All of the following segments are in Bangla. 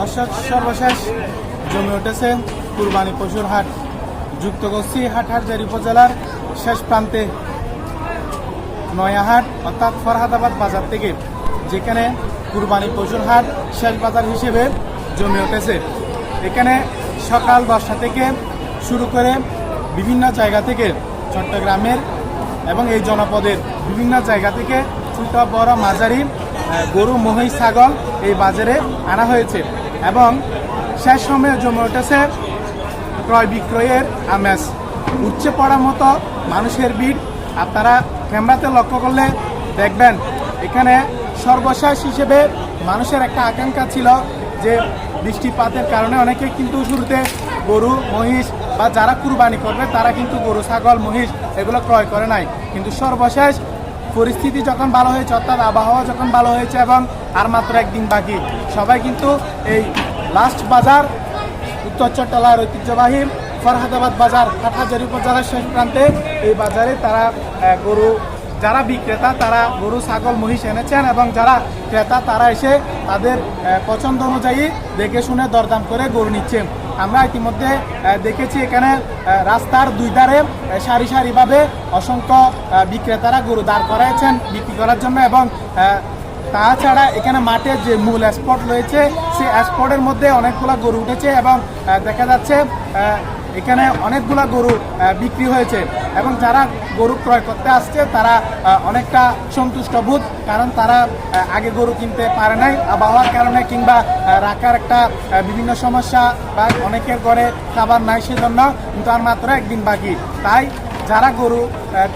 দর্শক, সর্বশেষ জমে উঠেছে কুরবানি পশুর হাট। যুক্তগোষ্ঠী হাটহাটজারি উপজেলার শেষ প্রান্তে নয়াহাট, অর্থাৎ ফরহাদাবাদ বাজার থেকে, যেখানে কুরবানি পশুর হাট শেষ বাজার হিসেবে জমে উঠেছে। এখানে সকাল দশটা থেকে শুরু করে বিভিন্ন জায়গা থেকে চট্টগ্রামের এবং এই জনপদের বিভিন্ন জায়গা থেকে ছোট, বড়, মাঝারি গরু, মহিষ, ছাগল এই বাজারে আনা হয়েছে। এবং শেষ সময়ে জমে উঠেছে ক্রয় বিক্রয়ের আমেজ। উচ্চে পড়ার মতো মানুষের ভিড়। আপনারা ক্যামেরাতে লক্ষ্য করলে দেখবেন, এখানে সর্বশেষ হিসেবে মানুষের একটা আকাঙ্ক্ষা ছিল যে বৃষ্টিপাতের কারণে অনেকে কিন্তু শুরুতে গরু, মহিষ বা যারা কুরবানি করবে, তারা কিন্তু গরু, ছাগল, মহিষ এগুলো ক্রয় করে নাই। কিন্তু সর্বশেষ পরিস্থিতি যখন ভালো হয়েছে, অর্থাৎ আবহাওয়া যখন ভালো হয়েছে এবং আর মাত্র একদিন বাকি। সবাই কিন্তু এই লাস্ট বাজার, উত্তর চট্টলার ঐতিহ্যবাহী ফরহাদাবাদ বাজার হাটহাজারি উপজেলার শেষ প্রান্তে এই বাজারে তারা গরু, যারা বিক্রেতা, তারা গরু, ছাগল, মহিষ এনেছেন এবং যারা ক্রেতা, তারা এসে তাদের পছন্দ অনুযায়ী দেখে শুনে দরদাম করে গরু নিচ্ছেন আমরা ইতিমধ্যে দেখেছি এখানে রাস্তার দুই ধারে সারি সারিভাবে অসংখ্য বিক্রেতারা গরু দাঁড় করাইছেন বিক্রি করার জন্য এবং তাছাড়া এখানে মাঠের যে মূল স্পট রয়েছে সেই স্পটের মধ্যে অনেকগুলো গরু উঠেছে এবং দেখা যাচ্ছে এখানে অনেকগুলা গরু বিক্রি হয়েছে এবং যারা গরু ক্রয় করতে আসছে, তারা অনেকটা সন্তুষ্ট বোধ কারণ তারা আগে গরু কিনতে পারে নাই। আবহাওয়ার কারণে কিংবা রাখার একটা বিভিন্ন সমস্যা বা অনেকের ঘরে খাবার নাই সেজন্য কিন্তু আর মাত্র একদিন বাকি। তাই যারা গরু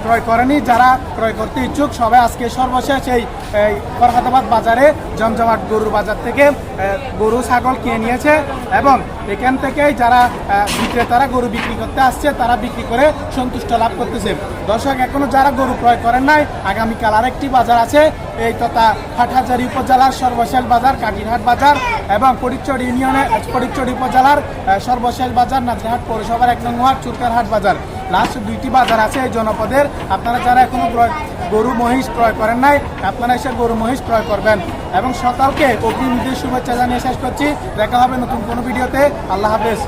ক্রয় করেনি, যারা ক্রয় করতে ইচ্ছুক, সবাই আজকে সর্বশেষ এই ফরহাদাবাদ বাজারে জমজমাট গরুর বাজার থেকে গরু, ছাগল কিনে নিয়েছে এবং এখান থেকেই যারা বিক্রেতারা গরু বিক্রি করতে আসছে, তারা বিক্রি করে সন্তুষ্ট লাভ করতেছে। দর্শক, এখনও যারা গরু ক্রয় করেন নাই, আগামীকাল আরেকটি বাজার আছে, এই তথা হাটহাজারি উপজেলার সর্বশেষ বাজার, কাটিরহাট বাজার এবং ফটিকচর ইউনিয়নের ফটিকচর উপজেলার সর্বশেষ বাজার নাজিরহাট পৌরসভার এক নং ওয়ার্ড চুরকারহাট বাজার। লাস্ট দুইটি বাজার আছে এই জনপদের। আপনারা যারা এখনও ক্রয়, গরু, মহিষ ক্রয় করেন নাই, আপনারা এসে গরু, মহিষ ক্রয় করবেন। এবং সকালকে অগ্রিম ঈদের শুভেচ্ছা জানিয়ে শেষ করছি। দেখা হবে নতুন কোনো ভিডিওতে। আল্লাহ হাফেজ।